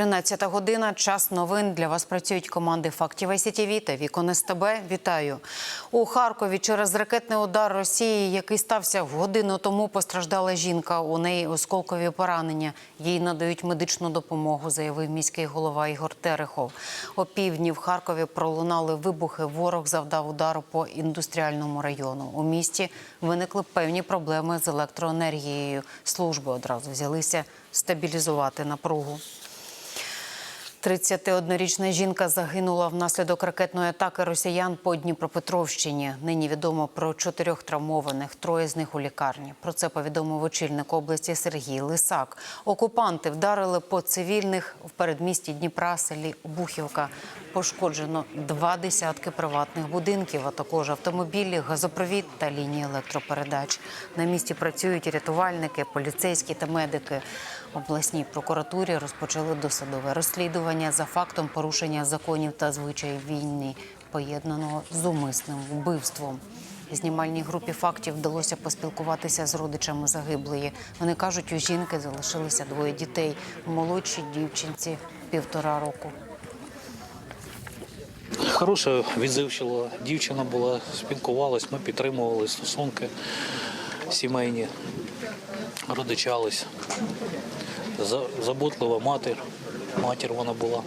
13 година. Час новин. Для вас працюють команди фактів СІТВ та Вікон СТБ. Вітаю. У Харкові через ракетний удар Росії, який стався годину тому, постраждала жінка. У неї осколкові поранення. Їй надають медичну допомогу, заявив міський голова Ігор Терехов. О півдні в Харкові пролунали вибухи. Ворог завдав удару по індустріальному району. У місті виникли певні проблеми з електроенергією. Служби одразу взялися стабілізувати напругу. 31-річна жінка загинула внаслідок ракетної атаки росіян по Дніпропетровщині. Нині відомо про чотирьох травмованих, троє з них у лікарні. Про це повідомив очільник області Сергій Лисак. Окупанти вдарили по цивільних в передмісті Дніпра, селі Бухівка. Пошкоджено два десятки приватних будинків, а також автомобілі, газопровід та лінії електропередач. На місці працюють рятувальники, поліцейські та медики. Обласній прокуратурі розпочали досудове розслідування за фактом порушення законів та звичаїв війни, поєднаного з умисним вбивством. Знімальній групі фактів вдалося поспілкуватися з родичами загиблої. Вони кажуть, у жінки залишилися двоє дітей. Молодшій дівчинці півтора року. Хороша, відзивчила дівчина була, спілкувалась, ми підтримували стосунки сімейні, родичались. За- Заботлива матір, матір вона була.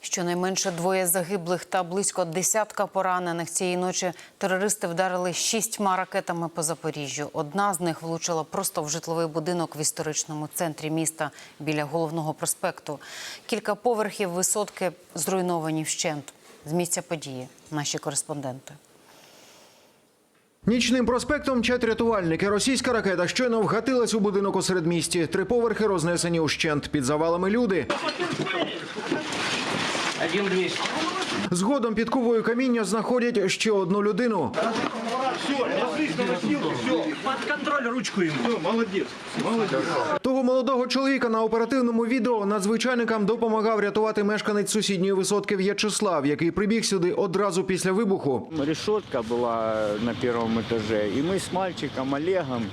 Щонайменше двоє загиблих та близько десятка поранених цієї ночі терористи вдарили шістьма ракетами по Запоріжжю. Одна з них влучила просто в житловий будинок в історичному центрі міста біля головного проспекту. Кілька поверхів висотки зруйновані вщент. З місця події наші кореспонденти. Нічним проспектом чать рятувальники. Російська ракета щойно вгатилась у будинок у середмісті. Три поверхи рознесені ущент. Під завалами люди. Згодом під кувою каміння знаходять ще одну людину. Под контроль ручку ему. молодец. Того молодого чоловіка на оперативному відео надзвичайникам допомагав рятувати мешканець сусідньої висотки В'ячеслав, який прибіг сюди одразу після вибуху. Решетка была на первом этаже, и мы с мальчиком Олегом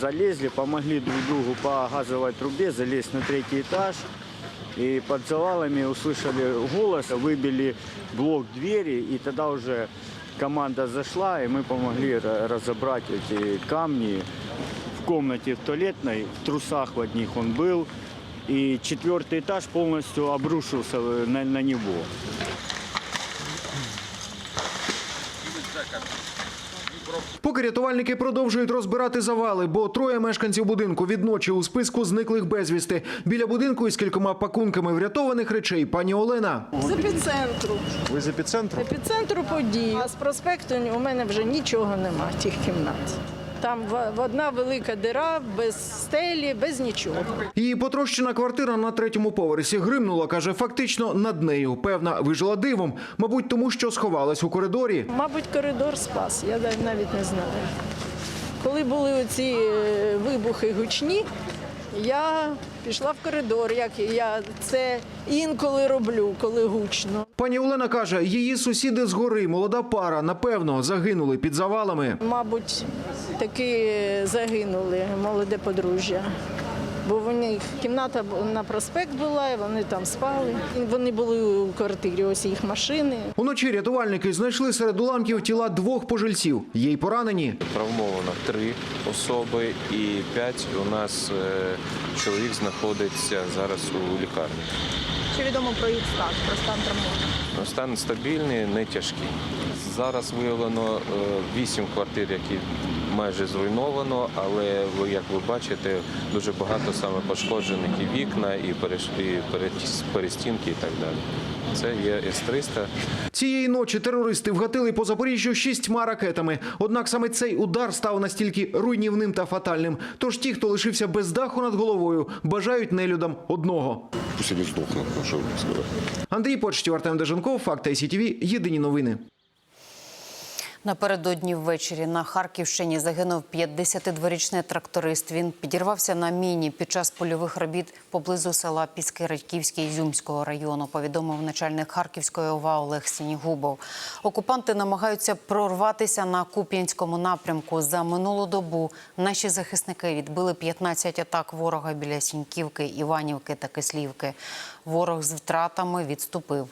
залезли, помогли друг другу по газовой трубе залезть на третий этаж. И под завалами услышали голос, выбили блок двери, и тогда уже команда зашла, и мы помогли ра- разобрать эти камни в комнате в туалетной, в трусах в одних он был. И четвертый этаж полностью обрушился э, на, на него. Поки рятувальники продовжують розбирати завали, бо троє мешканців будинку відночі у списку зниклих безвісти. Біля будинку із кількома пакунками врятованих речей пані Олена. З епіцентру. Ви з епіцентру? Епіцентру подій. А з проспекту у мене вже нічого нема, тих кімнат. Там в- одна велика дира, без стелі, без нічого. Її потрощена квартира на третьому поверсі гримнула, каже, фактично над нею. Певна, вижила дивом, мабуть, тому що сховалась у коридорі. Мабуть, коридор спас, я навіть навіть не знаю. Коли були оці е, вибухи гучні, я пішла в коридор, як я це інколи роблю, коли гучно. Пані Олена каже, її сусіди згори, молода пара, напевно, загинули під завалами. Мабуть, таки загинули молоде подружжя. Бо вони кімната на проспект була, і вони там спали. І Вони були у квартирі, ось їх машини. Уночі рятувальники знайшли серед уламків тіла двох пожильців. Є й поранені. Травмовано три особи і п'ять у нас е, чоловік знаходиться зараз у лікарні. Чи відомо про їх стан, про стан травмованих? Стан стабільний, не тяжкий. Зараз виявлено е, вісім квартир, які майже зруйновано, але ви, як ви бачите, дуже багато саме пошкоджених і вікна, і перестінки, і так далі. Це є С-300. Цієї ночі терористи вгатили по Запоріжжю шістьма ракетами. Однак саме цей удар став настільки руйнівним та фатальним. Тож ті, хто лишився без даху над головою, бажають нелюдам одного. Пусть сдохнут, ну что сказать. Андрій Почтів, Артем Деженков, Факт ICTV, Єдині новини. Напередодні ввечері на Харківщині загинув 52-річний тракторист. Він підірвався на міні під час польових робіт поблизу села Піски-Радьківське Ізюмського району. Повідомив начальник Харківської ОВА Олег Сінігубов. Окупанти намагаються прорватися на Куп'янському напрямку. За минулу добу наші захисники відбили 15 атак ворога біля Сіньківки, Іванівки та Кислівки. Ворог з втратами відступив.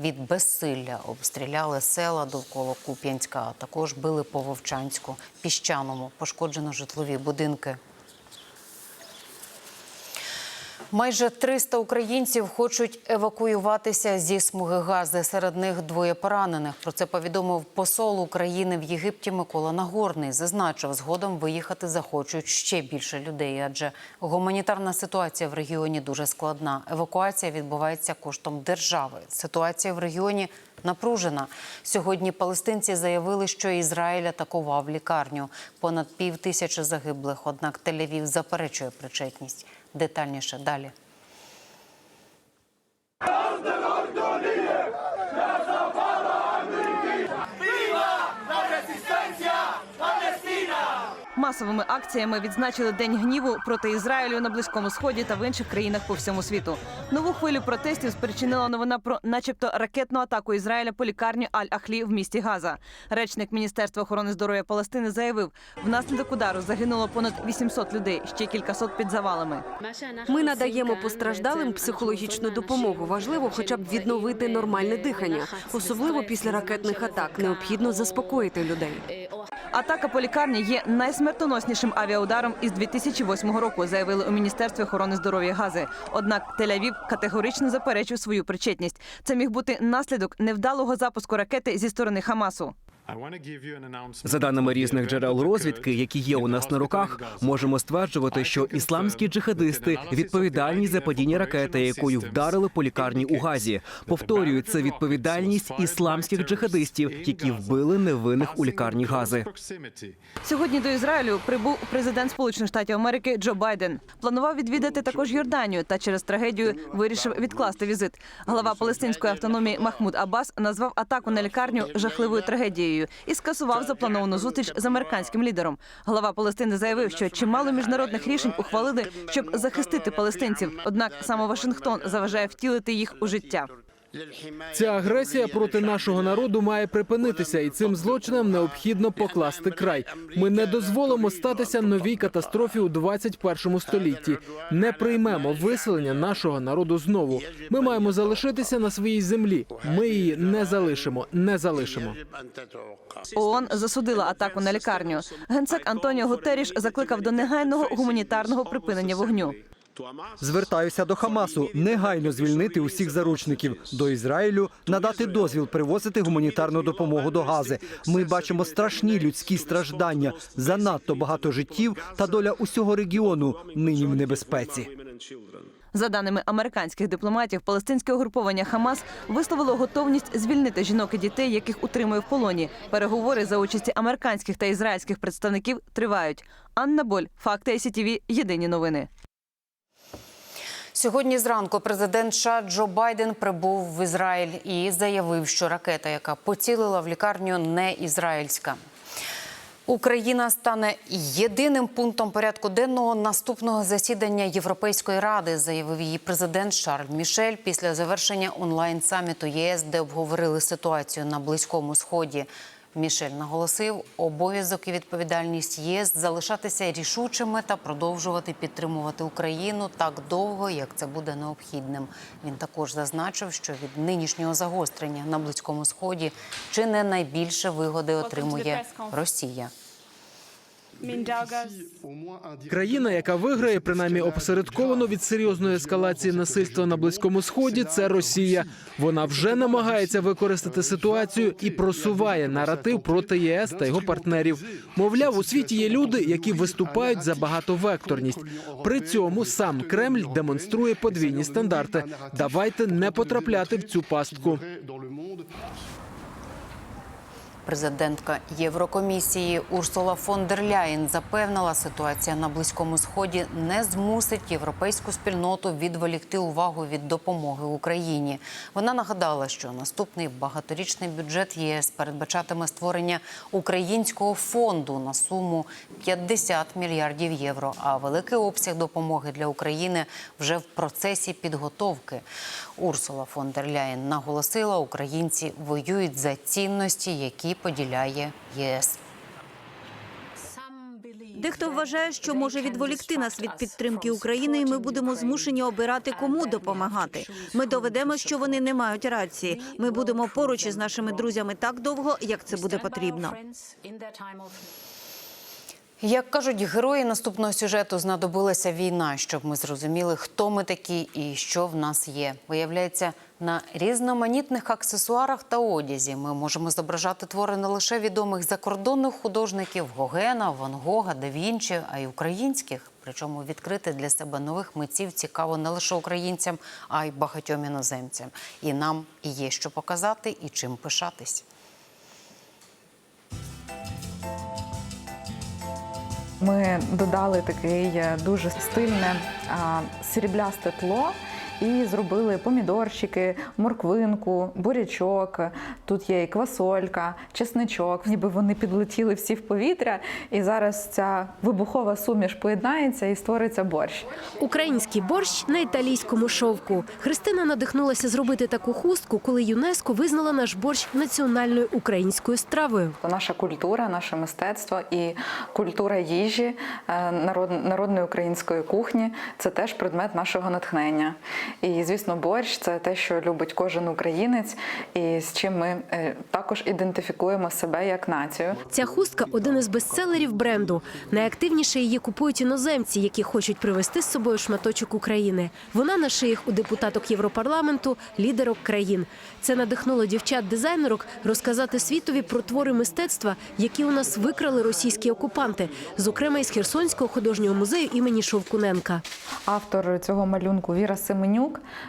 Від безсилля обстріляли села довкола Куп'янська, а також били по Вовчанську, Піщаному, пошкоджено житлові будинки. Майже 300 українців хочуть евакуюватися зі смуги Гази. Серед них двоє поранених. Про це повідомив посол України в Єгипті Микола Нагорний. Зазначив, згодом виїхати захочуть ще більше людей, адже гуманітарна ситуація в регіоні дуже складна. Евакуація відбувається коштом держави. Ситуація в регіоні напружена. Сьогодні палестинці заявили, що Ізраїль атакував лікарню. Понад пів тисячі загиблих. Однак Тель-Авів заперечує причетність. Детальніше далі. Масовими акціями відзначили День гніву проти Ізраїлю на близькому сході та в інших країнах по всьому світу. Нову хвилю протестів спричинила новина про, начебто, ракетну атаку Ізраїля по лікарні Аль-Ахлі в місті Газа. Речник Міністерства охорони здоров'я Палестини заявив, внаслідок удару загинуло понад 800 людей, ще кількасот під завалами. Ми надаємо постраждалим психологічну допомогу. Важливо, хоча б відновити нормальне дихання, особливо після ракетних атак. Необхідно заспокоїти людей. Атака по лікарні є найсмертоноснішим авіаударом із 2008 року, заявили у міністерстві охорони здоров'я Гази. Однак Тель-Авів категорично заперечив свою причетність. Це міг бути наслідок невдалого запуску ракети зі сторони Хамасу. За даними різних джерел розвідки, які є у нас на руках, можемо стверджувати, що ісламські джихадисти відповідальні за падіння ракети, якою вдарили по лікарні у Газі. Повторюю, це відповідальність ісламських джихадистів, які вбили невинних у лікарні Гази. Сьогодні до Ізраїлю прибув президент Сполучених Штатів Америки Джо Байден. Планував відвідати також Йорданію та через трагедію вирішив відкласти візит. Глава палестинської автономії Махмуд Аббас назвав атаку на лікарню жахливою трагедією і скасував заплановану зустріч з американським лідером. Глава Палестини заявив, що чимало міжнародних рішень ухвалили, щоб захистити палестинців. Однак саме Вашингтон заважає втілити їх у життя. Ця агресія проти нашого народу має припинитися, і цим злочинам необхідно покласти край. Ми не дозволимо статися новій катастрофі у 21 столітті. Не приймемо виселення нашого народу знову. Ми маємо залишитися на своїй землі. Ми її не залишимо, не залишимо. ООН засудила атаку на лікарню. Генсек Антоніо Гутеріш закликав до негайного гуманітарного припинення вогню. Звертаюся до Хамасу негайно звільнити усіх заручників до Ізраїлю, надати дозвіл привозити гуманітарну допомогу до Гази. Ми бачимо страшні людські страждання, занадто багато життів та доля усього регіону нині в небезпеці. За даними американських дипломатів, палестинське угруповання Хамас висловило готовність звільнити жінок і дітей, яких утримує в полоні. Переговори за участі американських та ізраїльських представників тривають. Анна Боль, факти ICTV, Єдині новини. Сьогодні зранку президент США Джо Байден прибув в Ізраїль і заявив, що ракета, яка поцілила в лікарню, не ізраїльська. Україна стане єдиним пунктом порядку денного наступного засідання Європейської ради, заявив її президент Шарль Мішель після завершення онлайн саміту ЄС, де обговорили ситуацію на близькому сході. Мішель наголосив, обов'язок і відповідальність ЄС залишатися рішучими та продовжувати підтримувати Україну так довго, як це буде необхідним. Він також зазначив, що від нинішнього загострення на близькому сході чи не найбільше вигоди отримує Росія. Країна, яка виграє принаймні опосередковано від серйозної ескалації насильства на близькому сході, це Росія. Вона вже намагається використати ситуацію і просуває наратив проти ЄС та його партнерів. Мовляв, у світі є люди, які виступають за багатовекторність. При цьому сам Кремль демонструє подвійні стандарти. Давайте не потрапляти в цю пастку. Президентка Єврокомісії Урсула фон дер Ляєн запевнила, ситуація на близькому сході не змусить європейську спільноту відволікти увагу від допомоги Україні. Вона нагадала, що наступний багаторічний бюджет ЄС передбачатиме створення українського фонду на суму 50 мільярдів євро. А великий обсяг допомоги для України вже в процесі підготовки. Урсула фон дер Ляєн наголосила, українці воюють за цінності, які поділяє ЄС. Дехто вважає, що може відволікти нас від підтримки України, і ми будемо змушені обирати, кому допомагати. Ми доведемо, що вони не мають рації. Ми будемо поруч із нашими друзями так довго, як це буде потрібно. Як кажуть герої наступного сюжету, знадобилася війна, щоб ми зрозуміли, хто ми такі і що в нас є. Виявляється, на різноманітних аксесуарах та одязі ми можемо зображати твори не лише відомих закордонних художників Гогена, Ван Гога, Да Вінчі, а й українських. Причому відкрити для себе нових митців цікаво не лише українцям, а й багатьом іноземцям. І нам є що показати, і чим пишатись. Ми додали такий е, дуже стильне сріблясте тло. І зробили помідорчики, морквинку, бурячок. Тут є і квасолька, чесничок. Ніби вони підлетіли всі в повітря, і зараз ця вибухова суміш поєднається і створиться борщ. Український борщ на італійському шовку. Христина надихнулася зробити таку хустку, коли ЮНЕСКО визнала наш борщ національною українською стравою. Наша культура, наше мистецтво і культура їжі е, народ, народної української кухні це теж предмет нашого натхнення. І звісно, борщ це те, що любить кожен українець, і з чим ми е, також ідентифікуємо себе як націю. Ця хустка один із бестселерів бренду. Найактивніше її купують іноземці, які хочуть привезти з собою шматочок України. Вона на шиях у депутаток Європарламенту, лідерок країн. Це надихнуло дівчат-дизайнерок розказати світові про твори мистецтва, які у нас викрали російські окупанти, зокрема із Херсонського художнього музею імені Шовкуненка. Автор цього малюнку Віра Семенюк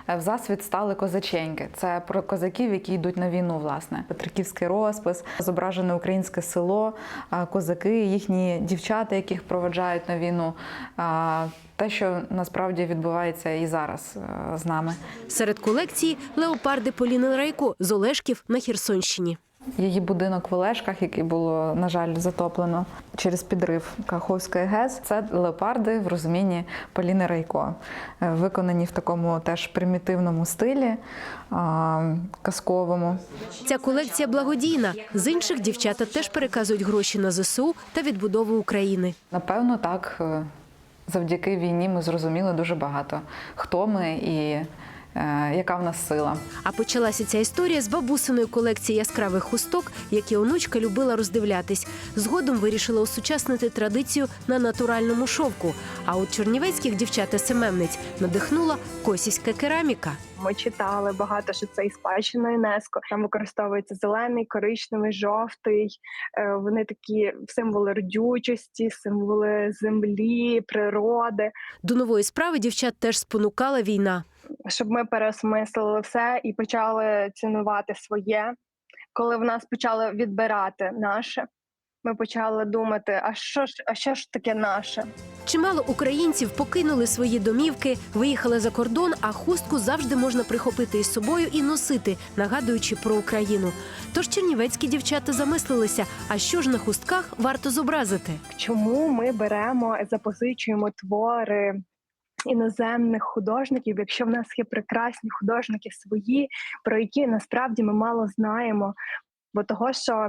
е, в засвіт стали козаченьки. Це про козаків, які йдуть на війну. Власне, Петриківський розпис, зображене українське село, е, козаки, їхні дівчата, яких проведжають на війну. Е, Те, що насправді відбувається і зараз з нами. Серед колекції леопарди Поліни Райко з Олешків на Херсонщині. Її будинок в Олешках, який було, на жаль, затоплено через підрив Каховської ГЕС, це леопарди в розумінні Поліни Райко, Е, виконані в такому теж примітивному стилі, казковому. Ця колекція благодійна. З інших дівчата теж переказують гроші на ЗСУ та відбудову України. Напевно, так е, завдяки війні ми зрозуміли дуже багато, хто ми і е, яка в нас сила. А почалася ця історія з бабусиної колекції яскравих хусток, які онучка любила роздивлятись. Згодом вирішила осучаснити традицію на натуральному шовку. А от чернівецьких дівчат СММниць надихнула косівська кераміка. Ми читали багато, що це і спадщина ЮНЕСКО. Там використовується зелений, коричневий, жовтий. Е, Вони такі символи родючості, символи землі, природи. До нової справи дівчат теж спонукала війна. Щоб ми переосмислили все і почали цінувати своє. Коли в нас почали відбирати наше, ми почали думати: а що ж, а що ж таке наше? Чимало українців покинули свої домівки, виїхали за кордон, а хустку завжди можна прихопити із собою і носити, нагадуючи про Україну. Тож чернівецькі дівчата замислилися, а що ж на хустках варто зобразити? Чому ми беремо, запозичуємо твори іноземних художників, якщо в нас є прекрасні художники свої, про які насправді ми мало знаємо. Бо того, що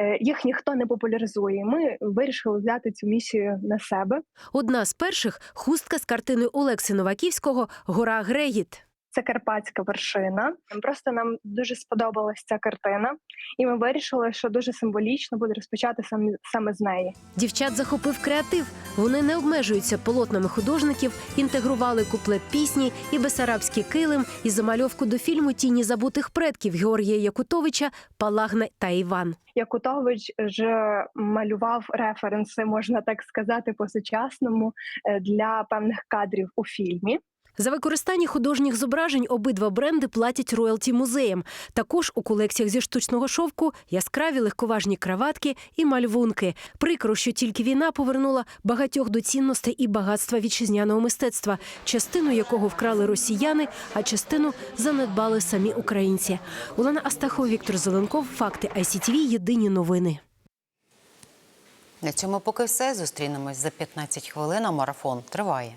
е, їх ніхто не популяризує. Ми вирішили взяти цю місію на себе. Одна з перших хустка з картиною Олекси Новаківського Гора Греїт. Це карпатська вершина. Просто нам дуже сподобалась ця картина, і ми вирішили, що дуже символічно буде розпочати саме, саме з неї. Дівчат захопив креатив. Вони не обмежуються полотнами художників, інтегрували куплет пісні і бесарабський килим і замальовку до фільму Тіні забутих предків Георгія Якутовича, Палагна та Іван. Якутович вже малював референси, можна так сказати, по сучасному е, для певних кадрів у фільмі. За використання художніх зображень обидва бренди платять роялті музеям. Також у колекціях зі штучного шовку яскраві легковажні краватки і мальвунки. Прикро, що тільки війна повернула багатьох до цінностей і багатства вітчизняного мистецтва, частину якого вкрали росіяни, а частину занедбали самі українці. Олена Астахова, Віктор Зеленков. Факти ICTV. Єдині новини. На цьому поки все. Зустрінемось за 15 хвилин. Марафон триває.